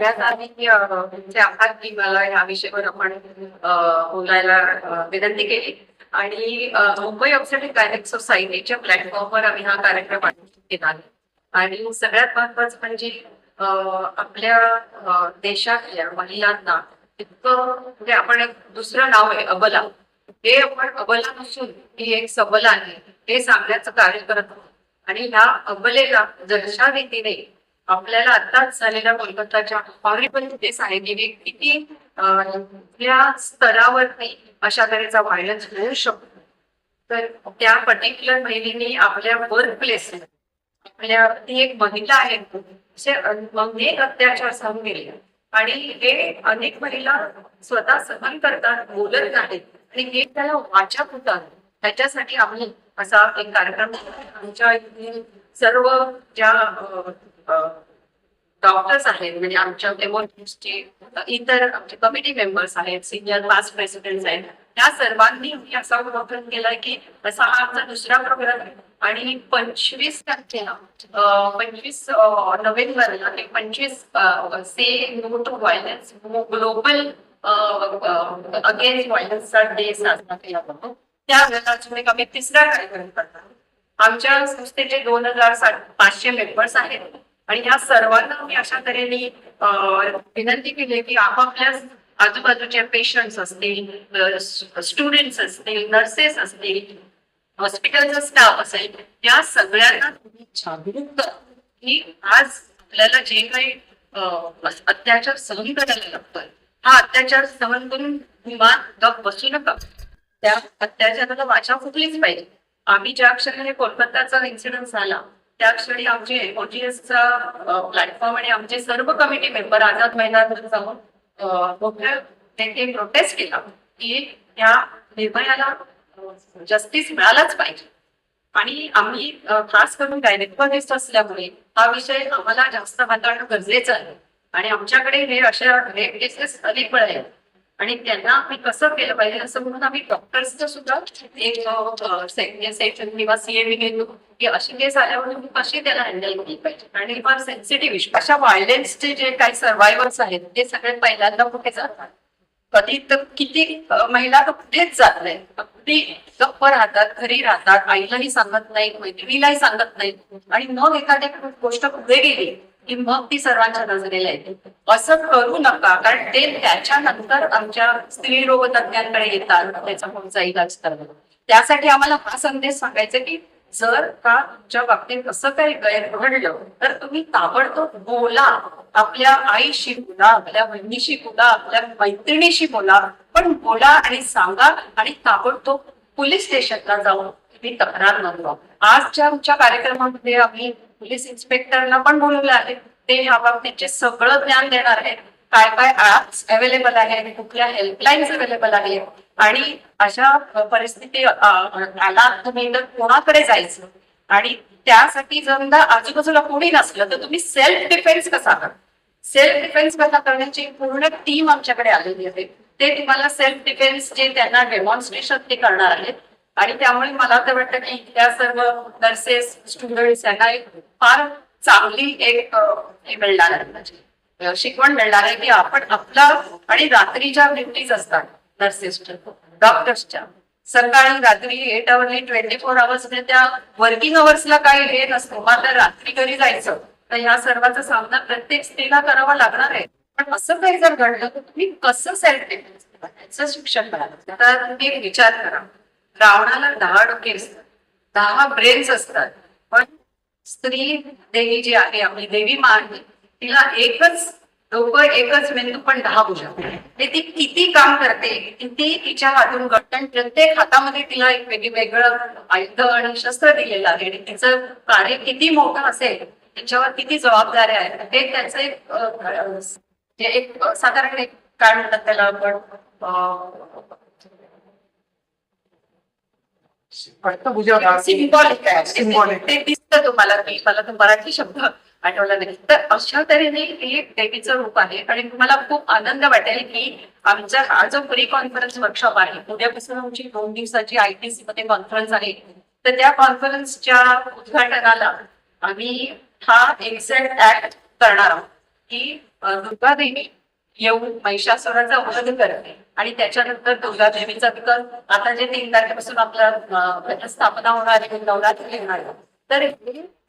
सगळ्यात आधी अ, म्हणजे आभार की मला ह्या विषयावर आपण बोलायला विनंती केली. आणि मुंबई ऑब्सेटिक डायरेक्ट सोसायटीच्या प्लॅटफॉर्मवर आम्ही हा कार्यक्रम आयोजित केला. आहे आणि सगळ्यात महत्वाचं म्हणजे आपल्या देशातल्या महिलांना इतकं म्हणजे आपण एक दुसरं नाव आहे अबला. हे आपण अबला नसून ही एक सबला आहे. हे सांगण्याचं कार्य करत आहोत. आणि ह्या अबलेला जशा रीतीने आपल्याला आताच झालेल्या कोलकाताच्या हॉरिबल आहे की किती या स्तरावरती अशा तऱ्हेचा व्हायलन्स होऊ शकतो. तर त्या पर्टिक्युलर महिलेने आपल्या वर्क प्लेस आपल्या ती एक महिला आहे असे अनेक अत्याचार सहन गेले आणि हे अनेक महिला स्वतः सहन करतात बोलत नाहीत. आणि हे त्याला वाचा होतात. त्याच्यासाठी आम्ही असा एक कार्यक्रम आमच्या इथे सर्व ज्या डॉक्टर्स आहेत म्हणजे आमच्या एमओचे इतर आमचे कमिटी मेंबर्स आहेत सिनियर पास्ट प्रेसिडेंट आहेत. त्या सर्वांनी असा उपक्रम केलाय की असा हा आमचा दुसरा प्रोग्राम आहे. आणि पंचवीस तारखेला पंचवीस नोव्हेंबरला ते पंचवीस say no to violence global against व्हायलन्सचा day साजरा केला जातो. त्यावेळेला आम्ही तिसरा कार्यक्रम करतात आमच्या संस्थेचे दोन हजार पाचशे मेंबर्स आहेत. आणि ह्या सर्वांना मी अशा तऱ्हेने विनंती केली की आपापल्या आजूबाजूचे पेशंट्स असतील स्टुडंट्स असतील नर्सेस असतील हॉस्पिटलचा स्टाफ असेल या सगळ्यांना तुम्ही जागरूक की आज आपल्याला जे काही अत्याचार सहन करायला लागतोय हा अत्याचार सहन करून विमान गप बसू नका. त्या अत्याचाराला वाचा फुटलीच पाहिजे. आम्ही ज्या क्षणाने कोलकाताचा इन्सिडन्ट झाला त्या क्षणी आमचे ओटीएसचा प्लॅटफॉर्म आणि आमचे सर्व कमिटी मेंबर आझाद मैदानावर जाऊन मोठ्या त्यांनी प्रोटेस्ट केला की त्या निर्भयाला जस्टिस मिळालाच पाहिजे. आणि आम्ही खास करून गायनेकोलॉजिस्ट असल्यामुळे हा विषय आम्हाला जास्त हाताळणं गरजेचं आहे. आणि आमच्याकडे हे अशा रेप केसेस अनेक वेळा आहेत आणि त्यांना आम्ही कसं केलं पाहिजे असं म्हणून आम्ही डॉक्टर्सचं सुद्धा एक सेशन किंवा सीएबी घेतो की अशी केस आल्यावर म्हणून कशी त्याला हँडल केली पाहिजे. आणि फार सेन्सिटिव्ह इश्यू अशा व्हायलेन्सचे जे काही सर्वायव्हर्स आहेत ते सगळ्यात पहिल्यांदा कुठे जातात? कधी तर किती महिला तर कुठेच जात नाही. अगदी गप्प राहतात घरी राहतात आईलाही सांगत नाही मैत्रिणीलाही सांगत नाही. आणि मग एखादी गोष्ट पुढे गेली की मग ती सर्वांच्या नजरेला येते. असं करू नका कारण ते त्याच्यानंतर आमच्या स्त्री रोग तज्ञांकडे येतात त्याचा पुढचा इलाज करतात. त्यासाठी आम्हाला हा संदेश सांगायचा की जर का तुमच्या बाबतीत असं काही गैर घडलं तर तुम्ही ताबडतोब बोला. आपल्या आईशी बोला आपल्या बहिणीशी बोला आपल्या मैत्रिणीशी बोला. पण बोला आणि सांगा आणि ताबडतोब पोलीस स्टेशनला जाऊन तुम्ही तक्रार नोंदवा. आजच्या आमच्या कार्यक्रमामध्ये आम्ही पोलीस इन्स्पेक्टरना पण बोलवलं आहे. ते ह्या बाबतीचे सगळं ज्ञान देणार आहेत काय काय ऍप्स अवेलेबल आहे कुठल्या हेल्पलाईन्स अवेलेबल आहेत आणि अशा परिस्थिती आला तुम्ही तर कोणाकडे जायचं? आणि त्यासाठी जर आजूबाजूला कोणी नसलं तर तुम्ही सेल्फ डिफेन्स कसा करा? सेल्फ डिफेन्स कसा करण्याची पूर्ण टीम आमच्याकडे आलेली आहे. ते तुम्हाला सेल्फ डिफेन्स जे त्यांना डेमॉन्स्ट्रेशन ते करणार आहेत. आणि त्यामुळे मला तर वाटतं की त्या सर्व नर्सेस स्टुडंट्स यांना एक फार चांगली एक हे मिळणार आहे. म्हणजे शिकवण मिळणार आहे की आपण आपला आणि रात्रीच्या ड्युटीज असतात नर्सेसच्या डॉक्टर्सच्या. सकाळी रात्री eight hourly twenty four hours त्या वर्किंग अवर्सला काही हे नसतो. मात्र रात्री घरी जायचं. तर ह्या सर्वांचा सामना प्रत्येक स्त्रीला करावा लागणार आहे. पण असं काही जर घडलं तर तुम्ही कसं सेल्फ डिफेन्स याचं शिक्षण मिळालं तर तुम्ही एक विचार करा. रावणाला दहा डोके असतात. दहा ब्रेन्स असतात. पण स्त्री देवी जी आहे आपली देवी मा आहे तिला एकच डोकं एकच मेंदू पण दहा भुजा ते ती किती काम करते किती तिच्या हातून घडतं आणि प्रत्येक हातामध्ये तिला एक वेगळी वेगळं आयुध आणि शस्त्र दिलेलं आहे. आणि तिचं कार्य किती मोठं असेल त्याच्यावर किती जबाबदाऱ्या आहेत. ते त्याचं एक अ, अ, जे एक अ, साधारण एक काय म्हणतात त्याला आपण सिम्बॉलिक आहे. ते दिसतं तुम्हाला मला मराठी शब्द आठवला नाही तर अशा तऱ्हेने हे देवीचं रूप आहे आणि तुम्हाला खूप आनंद वाटेल की आमचा हा जो प्री कॉन्फरन्स वर्कशॉप आहे उद्यापासून आमची दोन दिवसाची आयटीसी मध्ये कॉन्फरन्स आहे तर त्या कॉन्फरन्सच्या उद्घाटनाला आम्ही हा एक्झॅक्ट ऍक्ट करणार आहोत की दुर्गादेवी दुर्गा देवी येऊन महिषासुराचा वध करते आणि त्याच्यानंतर दुर्गा देवीचा आता जे तीन तारखेपासून आपला स्थापना होणार आहे नवरात्री येणार आहे. तर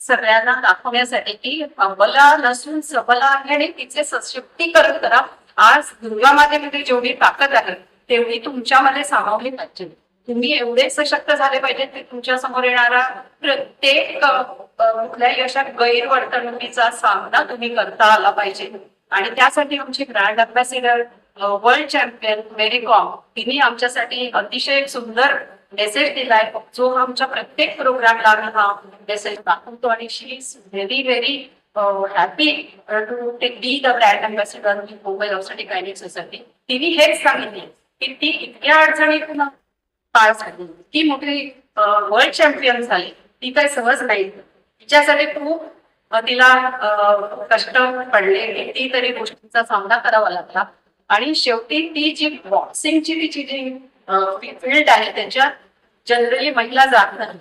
सगळ्यांना दाखवण्यासाठी की मला नसून सबला आहे आणि तिचे सशक्तीकरण करा. आज दुर्गा मातेमध्ये जेवढी ताकद आहे तेवढी तुमच्यामध्ये सामावली पाहिजे. तुम्ही एवढे सशक्त झाले पाहिजे की तुमच्यासमोर येणारा प्रत्येक कुठल्याही अशा गैरवर्तणुकीचा सामना तुम्ही करता आला पाहिजे. आणि त्यासाठी आमची brand ambassador world champion Mary Kom तिने आमच्यासाठी अतिशय सुंदर मेसेज दिलाय जो आमच्या प्रत्येक प्रोग्रामला आम्ही हा मेसेज दाखवतो आणि she is very very happy to take be the brand ambassador Mumbai लॉसाठी gynaec society तिने हेच सांगितले की ती इतक्या अडचणीतून पार झाली. ती मोठी वर्ल्ड चॅम्पियन झाली. ती काही सहज नाही. तिच्यासाठी खूप तिला कष्ट पडले. कितीतरी गोष्टींचा सामना करावा लागला. आणि शेवटी ती जी बॉक्सिंगची तिची जी फील्ड आहे त्यांच्या जनरली महिला जात नाही.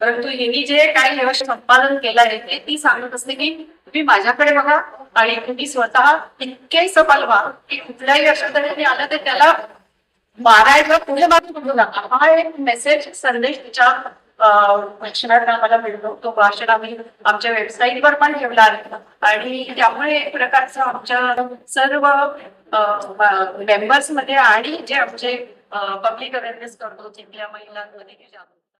परंतु हिनी जे काही व्यवस्थित संपादन केलं आहे ते ती सांगत असते की तुम्ही माझ्याकडे बघा आणि तुम्ही स्वतः इतके सफल व्हा की कुठल्याही अडचणी आलं तर त्याला मारायला पुढे मारून बघू नका. हा एक मेसेज संदेश तिच्या भाषणात आम्हाला मिळतो. तो भाषण आम्ही आमच्या वेबसाईटवर पण ठेवला आहे. आणि त्यामुळे एक प्रकारचं आमच्या सर्व मेंबर्समध्ये आणि जे आमचे पब्लिक अवेअरनेस करतो तिथल्या महिलांमध्ये. जे